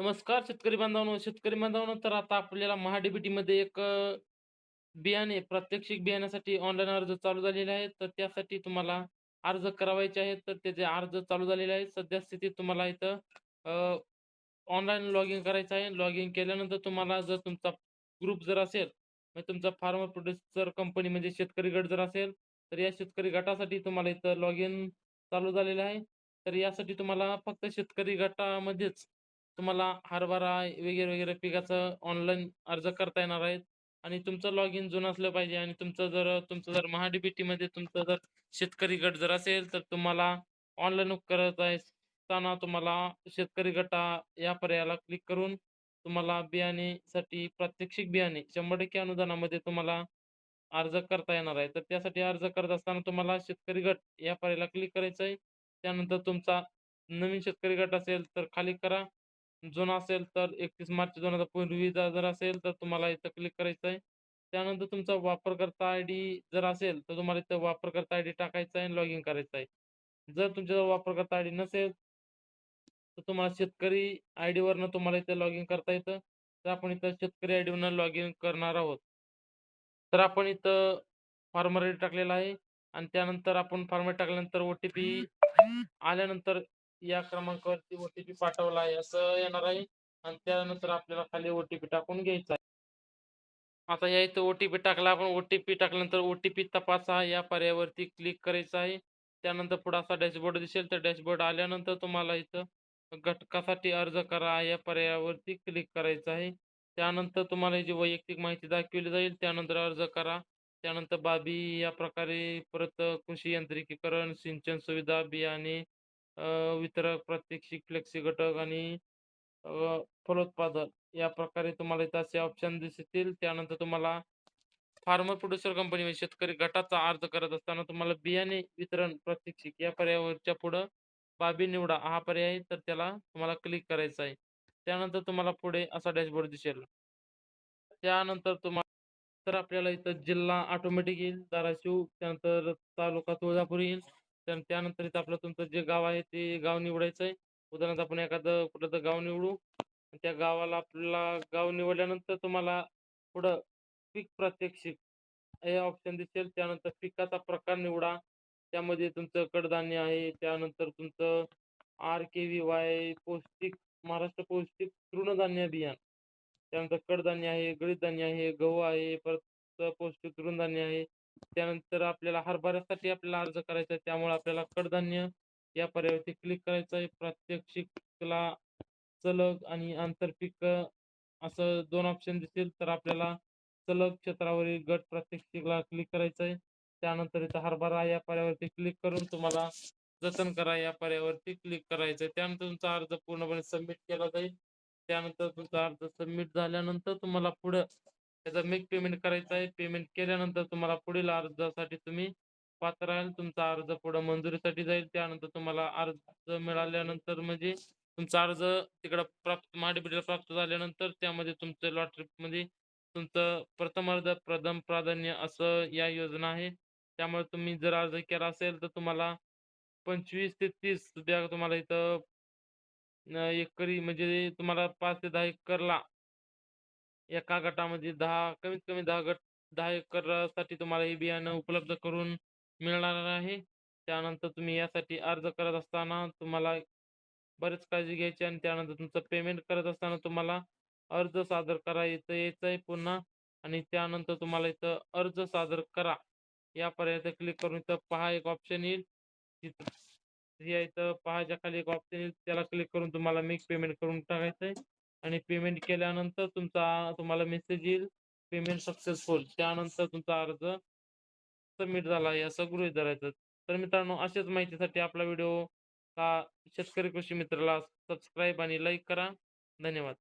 नमस्कार शेतकरी बांधवांनो, शेतकरी बांधवांनो तर आता आपल्याला महाडीबीटी मध्ये एक बियाणे प्रात्यक्षिक बियाण्यासाठी ऑनलाईन अर्ज चालू झालेले आहेत. तर त्यासाठी तुम्हाला अर्ज करावायचे आहेत. तर त्याचे अर्ज चालू झालेले आहेत. सध्या स्थितीत तुम्हाला इथं ऑनलाईन लॉग इन करायचं आहे. लॉग इन केल्यानंतर तुम्हाला जर तुमचा ग्रुप जर असेल, म्हणजे तुमचा फार्मर प्रोड्युसर कंपनी म्हणजे शेतकरी गट जर असेल, तर या शेतकरी गटासाठी तुम्हाला इथं लॉग इन चालू झालेलं आहे. तर यासाठी तुम्हाला फक्त शेतकरी गटामध्येच तुम्हाला हरभरा वगैरे, वगैरे पिकाचं ऑनलाईन अर्ज करता येणार आहेत आणि तुमचं लॉग इन जुनं असलं पाहिजे आणि तुमचं जर तुमचं जर महा डीबीटीमध्ये तुमचं जर शेतकरी गट जर असेल, तर तुम्हाला ऑनलाईन करत असताना तुम्हाला शेतकरी गटा या पर्यायाला क्लिक करून तुम्हाला बियाणेसाठी प्रात्यक्षिक बियाणे 100% अनुदानामध्ये तुम्हाला अर्ज करता येणार आहे. तर त्यासाठी अर्ज करत असताना तुम्हाला शेतकरी गट या पर्यायाला क्लिक करायचं आहे. त्यानंतर तुमचा नवीन शेतकरी गट असेल तर खाली करा. जुना असेल तर 31 मार्च दोन हजार पूर्वीचा जर असेल तर तुम्हाला इथं क्लिक करायचं आहे. त्यानंतर तुमचा वापरकर्ता आयडी जर असेल, तर तुम्हाला इथं वापरकर्ता आयडी टाकायचा आहे लॉग इन करायचं आहे. जर तुमच्याजवळ वापरकर्ता आयडी नसेल तर तुम्हाला शेतकरी आय डीवरनं तुम्हाला इथं लॉगिन करता येतं. तर आपण इथं शेतकरी आयडीवर लॉग इन करणार आहोत. तर आपण इथं फार्मर टाकलेला आहे आणि त्यानंतर आपण फार्मर टाकल्यानंतर ओ-टी-पी आल्यानंतर या क्रमांकावरती ओटीपी पाठवला आहे असं येणार आहे आणि त्यानंतर आपल्याला खाली ओटीपी टाकून घ्यायचा आहे. आता या इथं ओटीपी टाकला आपण ओटीपी टाकल्यानंतर ओटीपी तपासा या पर्यायावरती क्लिक करायचं आहे. त्यानंतर पुढे असा डॅशबोर्ड दिसेल. तर डॅशबोर्ड आल्यानंतर तुम्हाला इथं घटकासाठी अर्ज करा या पर्यायावरती क्लिक करायचं आहे. त्यानंतर तुम्हाला जी वैयक्तिक माहिती दाखवली जाईल. त्यानंतर अर्ज करा. त्यानंतर बाबी या प्रकारे परत कृषी यांत्रिकीकरण, सिंचन सुविधा, बियाणे वितरक, प्रात्यक्षिक, फ्लेक्सी घटक आणि फलोत्पादन या प्रकारे तुम्हाला इथं असे ऑप्शन दिसतील. त्यानंतर तुम्हाला फार्मर प्रोड्युसर कंपनी म्हणजे शेतकरी गटाचा अर्ज करत असताना तुम्हाला बियाणे वितरण प्रात्यक्षिक या पर्यायावरच्या पुढं बाबी निवडा हा पर्याय तर त्याला तुम्हाला क्लिक करायचा आहे. त्यानंतर तुम्हाला पुढे असा डॅशबोर्ड दिसेल. त्यानंतर तुम्हाला तर आपल्याला इथं जिल्हा ऑटोमॅटिक येईल धाराशिव, त्यानंतर तालुका तुळजापूर येईल. तर त्यानंतर इथं आपलं तुमचं जे गाव आहे ते गाव निवडायचं आहे. उदाहरणार्थ आपण एखादं कुठलं गाव निवडू. त्या गावाला आपल्याला गाव निवडल्यानंतर तुम्हाला पुढं पीक प्रात्यक्षिक हे ऑप्शन दिसेल. त्यानंतर पिकाचा प्रकार निवडा. त्यामध्ये तुमचं कडधान्य आहे. त्यानंतर तुमचं आर-के-व्ही-वाय पौष्टिक महाराष्ट्र पौष्टिक तृणधान्य अभियान त्यानंतर कडधान्य आहे, गळीत धान्य आहे, गहू आहे, परत पौष्टिक तृणधान्य आहे. त्यानंतर आपल्याला हरभऱ्यासाठी आपल्याला अर्ज करायचा आहे. त्यामुळे आपल्याला कडधान्य या पर्यायावरती क्लिक करायचं आहे. प्रात्यक्षिकला सलग आणि आंतरपीक असं दोन ऑप्शन दिसतील. तर आपल्याला सलग क्षेत्रावरील गट प्रात्यक्षिकला क्लिक करायचं आहे. त्यानंतर इथं हरभरा या पर्यायावरती क्लिक करून तुम्हाला जतन करा या पर्यायावरती क्लिक करायचं आहे. त्यानंतर तुमचा अर्ज पूर्णपणे सबमिट केला जाईल. त्यानंतर तुमचा अर्ज सबमिट झाल्यानंतर तुम्हाला पुढं त्याचा मेक पेमेंट करायचं आहे. पेमेंट केल्यानंतर तुम्हाला पुढील अर्जासाठी तुम्ही पात्र राहाल. तुमचा अर्ज पुढं मंजुरीसाठी जाईल. त्यानंतर तुम्हाला अर्ज मिळाल्यानंतर म्हणजे तुमचा अर्ज तिकडं प्राप्त मॉडेबिटेल प्राप्त झाल्यानंतर त्यामध्ये तुमचं लॉटरीमध्ये म्हणजे तुमचं प्रथम अर्ज, प्रथम प्राधान्य असं या योजना आहे. त्यामुळे तुम्ही जर अर्ज केला असेल तर तुम्हाला 25 ते तीस बॅग तुम्हाला इथं एकरी म्हणजे तुम्हाला पाच ते दहा एकरला एका गटामध्ये दहा कमीत कमी दहा गट दहा एकरसाठी तुम्हाला हे बियाणं उपलब्ध करून मिळणार आहे. त्यानंतर तुम्ही यासाठी अर्ज करत असताना तुम्हाला बरेच काळजी घ्यायची आणि त्यानंतर तुमचं पेमेंट करत असताना तुम्हाला अर्ज सादर करा इथं यायचं आहे पुन्हा आणि त्यानंतर तुम्हाला इथं अर्ज सादर करा या पर्यायावर क्लिक करून इथं पहा एक ऑप्शन येईल. तिथं या इथं पहाच्या खाली एक ऑप्शन येईल. त्याला क्लिक करून तुम्हाला मेक पेमेंट करून टाकायचं आहे आणि पेमेंट केल्यानंतर तुमचा तुम्हाला मेसेज येईल पेमेंट सक्सेसफुल. त्यानंतर तुमचा अर्ज सबमिट झाला आहे असं गृहीत धरायचं. तर मित्रांनो अशाच माहितीसाठी आपला व्हिडिओ हा शेतकरी कृषी मित्राला सबस्क्राईब आणि लाईक करा. धन्यवाद.